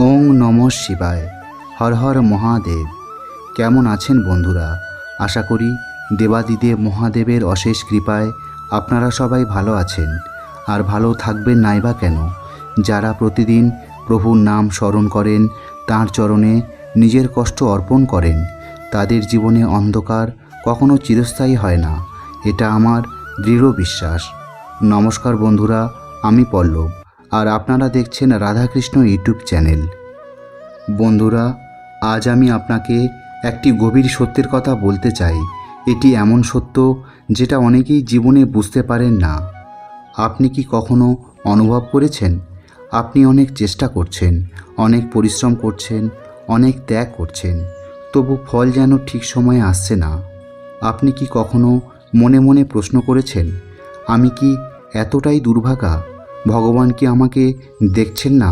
ওং নম শিবায়। হর হর মহাদেব। কেমন আছেন বন্ধুরা? আশা করি দেবাদিদেব মহাদেবের অশেষ কৃপায় আপনারা সবাই ভালো আছেন। আর ভালো থাকবেন নাইবা কেন? যারা প্রতিদিন প্রভুর নাম স্মরণ করেন, তাঁর চরণে নিজের কষ্ট অর্পণ করেন, তাদের জীবনে অন্ধকার কখনো চিরস্থায়ী হয় না। এটা আমার দৃঢ় বিশ্বাস। নমস্কার বন্ধুরা, আমি পল্লব। আর আপনারা দেখছেন রাধাকৃষ্ণ ইউটিউব চ্যানেল। বন্ধুরা, আজ আমি আপনাকে একটি গভীর সত্যের কথা বলতে চাই। এটি এমন সত্য যেটা অনেকেই জীবনে বুঝতে পারেন না। আপনি কি কখনো অনুভব করেছেন? আপনি অনেক চেষ্টা করছেন, অনেক পরিশ্রম করছেন, অনেক ত্যাগ করছেন, তবু ফল যেন ঠিক সময়ে আসছে না। আপনি কি কখনো মনে মনে প্রশ্ন করেছেন, আমি কি এতটাই দুর্ভাগা? ভগবান কি আমাকে দেখছেন না?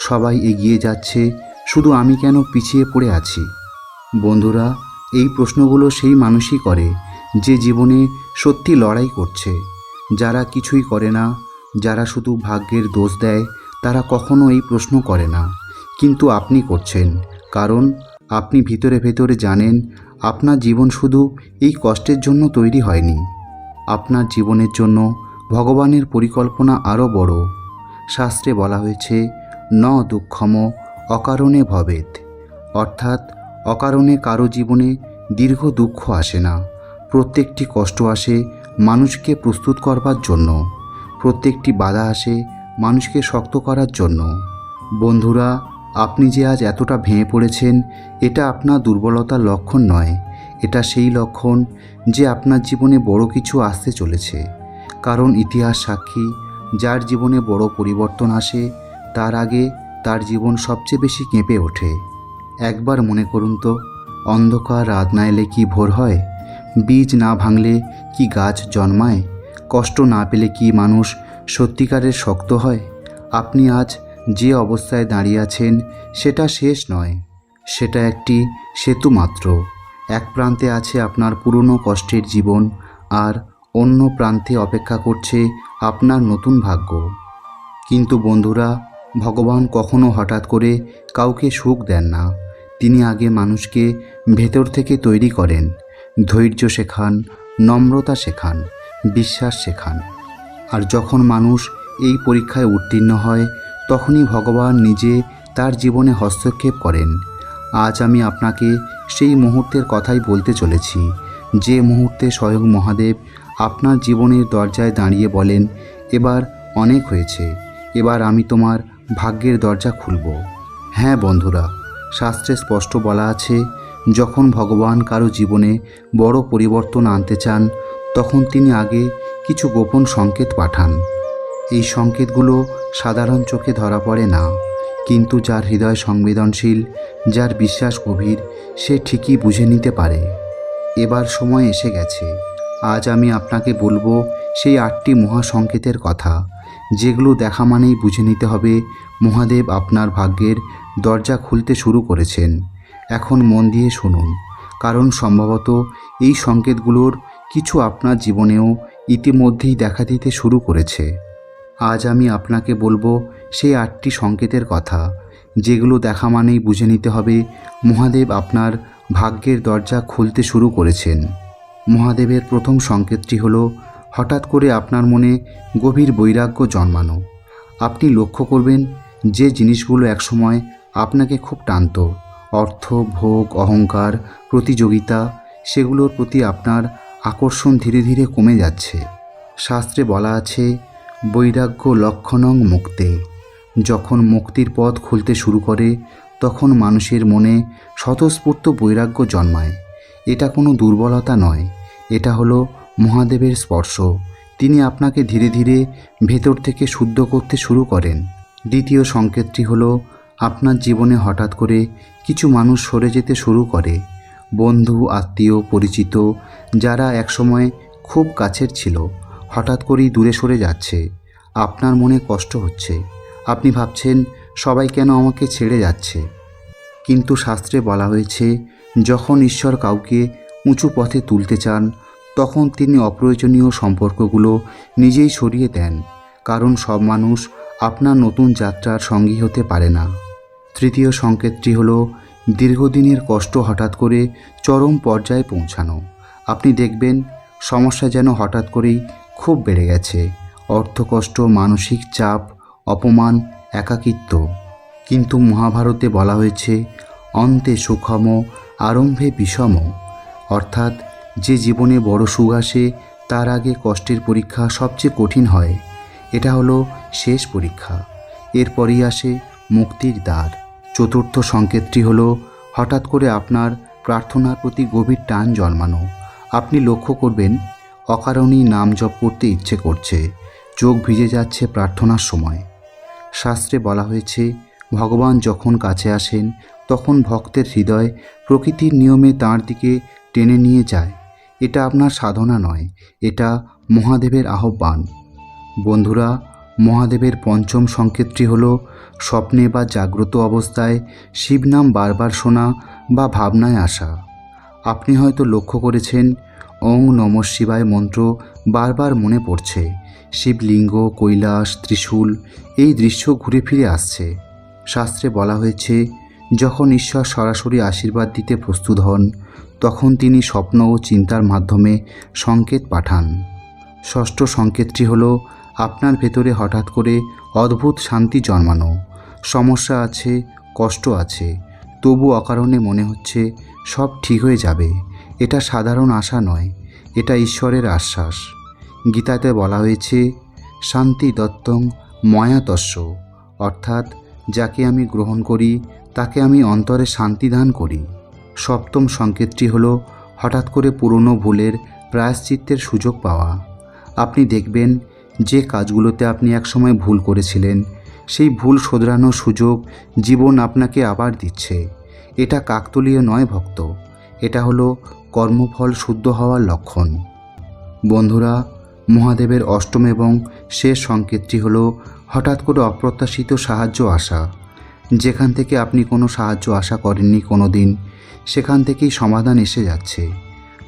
সবাই এগিয়ে যাচ্ছে, শুধু আমি কেন পিছিয়ে পড়ে আছি? বন্ধুরা, এই প্রশ্নগুলো সেই মানুষই করে, যে জীবনে সত্যি লড়াই করছে। যারা কিছুই করে না, যারা শুধু ভাগ্যের দোষ দেয়, তারা কখনো এই প্রশ্ন করে না। কিন্তু আপনি করছেন, কারণ আপনি ভিতরে ভেতরে জানেন, আপনার জীবন শুধু এই কষ্টের জন্য তৈরি হয়নি। আপনার জীবনের জন্য ভগবানের পরিকল্পনা আরও বড়। শাস্ত্রে বলা হয়েছে, ন দুঃখম অকারণে ভবেত অর্থাৎ, অকারণে কারও জীবনে দীর্ঘ দুঃখ আসে না। প্রত্যেকটি কষ্ট আসে মানুষকে প্রস্তুত করবার জন্য। প্রত্যেকটি বাধা আসে মানুষকে শক্ত করার জন্য। বন্ধুরা, আপনি যে আজ এতটা ভেঙে পড়েছেন, এটা আপনার দুর্বলতার লক্ষণ নয়। এটা সেই লক্ষণ যে আপনার জীবনে বড় কিছু আসতে চলেছে। কারণ ইতিহাস সাক্ষী, যার জীবনে বড় পরিবর্তন আসে, তার আগে তার জীবন সবচেয়ে বেশি কেঁপে ওঠে। একবার মনে করুন তো, অন্ধকার রাত না এলে কি ভোর হয়? বীজ না ভাঙলে কি গাছ জন্মায়? কষ্ট না পেলে কি মানুষ সত্যিকারের শক্ত হয়? আপনি আজ যে অবস্থায় দাঁড়িয়ে আছেন, সেটা শেষ নয়। সেটা একটি সেতু মাত্র। এক প্রান্তে আছে আপনার পুরনো কষ্টের জীবন, আর অন্য প্রান্তে অপেক্ষা করছে আপনার নতুন ভাগ্য। কিন্তু বন্ধুরা, ভগবান কখনো হঠাৎ করে কাউকে সুখ দেন না। তিনি আগে মানুষকে ভেতর থেকে তৈরি করেন। ধৈর্য শেখান, নম্রতা শেখান, বিশ্বাস শেখান। আর যখন মানুষ এই পরীক্ষায় উত্তীর্ণ হয়, তখনই ভগবান নিজে তার জীবনে হস্তক্ষেপ করেন। আজ আমি আপনাকে সেই মুহূর্তের কথাই বলতে চলেছি, যে মুহূর্তে স্বয়ং মহাদেব আপনার জীবনের দরজায় দাঁড়িয়ে বলেন, এবার অনেক হয়েছে, এবার আমি তোমার ভাগ্যের দরজা খুলব। হ্যাঁ বন্ধুরা, শাস্ত্রে স্পষ্ট বলা আছে, যখন ভগবান কারও জীবনে বড় পরিবর্তন আনতে চান, তখন তিনি আগে কিছু গোপন সংকেত পাঠান। এই সংকেতগুলো সাধারণ চোখে ধরা পড়ে না, কিন্তু যার হৃদয় সংবেদনশীল, যার বিশ্বাস গভীর, সে ঠিকই বুঝে নিতে পারে। এবার সময় এসে গেছে। আজ আমি আপনাকে বলব সেই আটটি মহাসংকেতের কথা, যেগুলো দেখা মানেই বুঝে নিতে হবে মহাদেব আপনার ভাগ্যের দরজা খুলতে শুরু করেছেন। এখন মন দিয়ে শুনুন, কারণ সম্ভবত এই সংকেতগুলোর কিছু আপনার জীবনেও ইতিমধ্যেই দেখা দিতে শুরু করেছে। আজ আমি আপনাকে বলব সেই আটটি সংকেতের কথা, যেগুলো দেখা মানেই বুঝে নিতে হবে মহাদেব আপনার ভাগ্যের দরজা খুলতে শুরু করেছেন। মহাদেবের প্রথম সংকেতটি হলো, হঠাৎ করে আপনার মনে গভীর বৈরাগ্য জন্মানো। আপনি লক্ষ্য করবেন, যে জিনিসগুলো একসময় আপনাকে খুব টানত, অর্থ, ভোগ, অহংকার, প্রতিযোগিতা, সেগুলোর প্রতি আপনার আকর্ষণ ধীরে ধীরে কমে যাচ্ছে। শাস্ত্রে বলা আছে, বৈরাগ্য লক্ষণং মুক্তে। যখন মুক্তির পথ খুলতে শুরু করে, তখন মানুষের মনে স্বতঃস্ফূর্ত বৈরাগ্য জন্মায়। এটা কোনো দুর্বলতা নয়। এটা হলো মহাদেবের স্পর্শ। তিনি আপনাকে ধীরে ধীরে ভেতর থেকে শুদ্ধ করতে শুরু করেন। দ্বিতীয় সংকেতটি হলো, আপনার জীবনে হঠাৎ করে কিছু মানুষ সরে যেতে শুরু করে। বন্ধু, আত্মীয়, পরিচিত, যারা একসময় খুব কাছের ছিল, হঠাৎ করেই দূরে সরে যাচ্ছে। আপনার মনে কষ্ট হচ্ছে। আপনি ভাবছেন, সবাই কেন আমাকে ছেড়ে যাচ্ছে? কিন্তু শাস্ত্রে বলা হয়েছে, যখন ঈশ্বর কাউকে উঁচু পথে তুলতে চান, তখন তিনি অপ্রয়োজনীয় সম্পর্কগুলো নিজেই সরিয়ে দেন, কারণ সব মানুষ আপনার নতুন যাত্রার সঙ্গী হতে পারে না। তৃতীয় সংকেতটি হল, দীর্ঘদিনের কষ্ট হঠাৎ করে চরম পর্যায়ে পৌঁছানো। আপনি দেখবেন, সমস্যা যেন হঠাৎ করেই খুব বেড়ে গেছে। অর্থকষ্ট, মানসিক চাপ, অপমান, একাকিত্ব। কিন্তু মহাভারতে বলা হয়েছে, অন্তে সুখম, আরম্ভে বিষম। অর্থাৎ যে জীবনে বড় সুখ আসে, তার আগে কষ্টের পরীক্ষা সবচেয়ে কঠিন হয়। এটা হলো শেষ পরীক্ষা। এরপরই আসে মুক্তির দ্বার। চতুর্থ সংকেতটি হলো, হঠাৎ করে আপনার প্রার্থনার প্রতি গভীর টান জন্মানো। আপনি লক্ষ্য করবেন, অকারণেই নাম জপ করতে ইচ্ছে করছে। চোখ ভিজে যাচ্ছে প্রার্থনার সময়। শাস্ত্রে বলা হয়েছে, ভগবান যখন কাছে আসেন, তখন ভক্তের হৃদয় প্রকৃতির নিয়মে তার দিকে টেনে নিয়ে যায়। এটা আপনার সাধনা নয়, এটা মহাদেবের আহ্বান। বন্ধুরা, মহাদেবের পঞ্চম সংকেতটি হল, স্বপ্নে বা জাগ্রত অবস্থায় শিবনাম বারবার শোনা বা ভাবনায় আসা। আপনি হয়তো লক্ষ্য করেছেন, ওং নম শিবায় মন্ত্র বারবার মনে পড়ছে, শিবলিঙ্গ, কৈলাস, ত্রিশূল, এই দৃশ্য ঘুরে ফিরে আসছে। শাস্ত্রে বলা হয়েছে, যখন ঈশ্বর সরাসরি আশীর্বাদ দিতে প্রস্তুত হন তখন তিনি স্বপ্ন ও চিন্তার মাধ্যমে সংকেত পাঠান। ষষ্ঠ সংকেতটি হল, আপনার ভেতরে হঠাৎ করে অদ্ভুত শান্তি জন্মানো। সমস্যা আছে, কষ্ট আছে, তবু অকারণে মনে হচ্ছে সব ঠিক হয়ে যাবে। এটা সাধারণ আশা নয়, এটা ঈশ্বরের আশ্বাস। গীতাতে বলা হয়েছে, শান্তি দত্তং ময়াতস্য অর্থাৎ, যাকে আমি গ্রহণ করি, তাকে আমি অন্তরে শান্তি দান করি। সপ্তম সংকেতটি হলো, হঠাৎ করে পুরনো ভুলের প্রায়শ্চিত্তের সুযোগ পাওয়া। আপনি দেখবেন যে কাজগুলোতে আপনি একসময় ভুল করেছিলেন, সেই ভুল শোধরানোর সুযোগ জীবন আপনাকে আবার দিচ্ছে। এটা কাকতলীয় নয় ভক্ত, এটা হলো কর্মফল শুদ্ধ হওয়ার লক্ষণ। বন্ধুরা, মহাদেবের অষ্টম এবং শেষ সংকেতটি হলো, হঠাৎ করে অপ্রত্যাশিত সাহায্য আসা। যেখান থেকে আপনি কোনো সাহায্য আশা করেননি কোনো দিন সেখান থেকেই সমাধান এসে যাচ্ছে।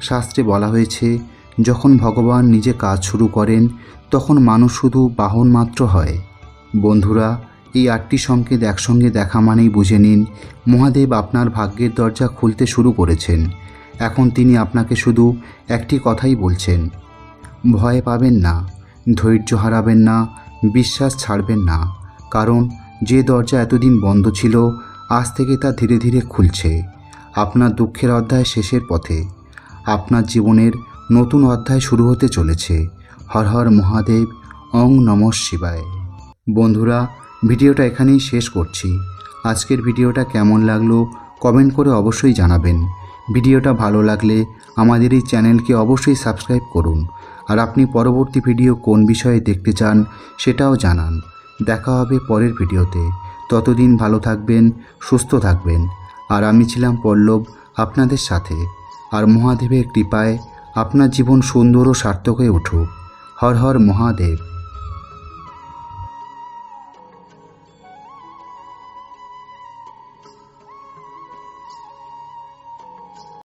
শাস্ত্রে বলা হয়েছে, যখন ভগবান নিজে কাজ শুরু করেন, তখন মানুষ শুধু বাহন মাত্র হয়। বন্ধুরা, এই আটটি সংকেত একসঙ্গে দেখা মানেই বুঝে নিন, মহাদেব আপনার ভাগ্যের দরজা খুলতে শুরু করেছেন। এখন তিনি আপনাকে শুধু একটি কথাই বলছেন, ভয় পাবেন না, ধৈর্য হারাবেন না, বিশ্বাস ছাড়বেন না, কারণ যে দরজা এতদিন বন্ধ ছিল, আজ থেকে তা ধীরে ধীরে খুলছে। আপনার দুঃখের অধ্যায় শেষের পথে। আপনার জীবনের নতুন অধ্যায় শুরু হতে চলেছে। হর হর মহাদেব, অং নম শিবায়। বন্ধুরা, ভিডিওটা এখানেই শেষ করছি। আজকের ভিডিওটা কেমন লাগল কমেন্ট করে অবশ্যই জানাবেন। ভিডিওটা ভালো লাগলে আমাদের এই চ্যানেলকে অবশ্যই সাবস্ক্রাইব করুন। আর আপনি পরবর্তী ভিডিও কোন বিষয়ে দেখতে চান সেটাও জানান। দেখা হবে পরের ভিডিওতে। ততদিন ভালো থাকবেন, সুস্থ থাকবেন। আর আমি ছিলাম পল্লব আপনাদের সাথে। আর মহাদেবের কৃপায় আপনার জীবন সুন্দর ও সার্থক হয়ে উঠুক। হর হর মহাদেব।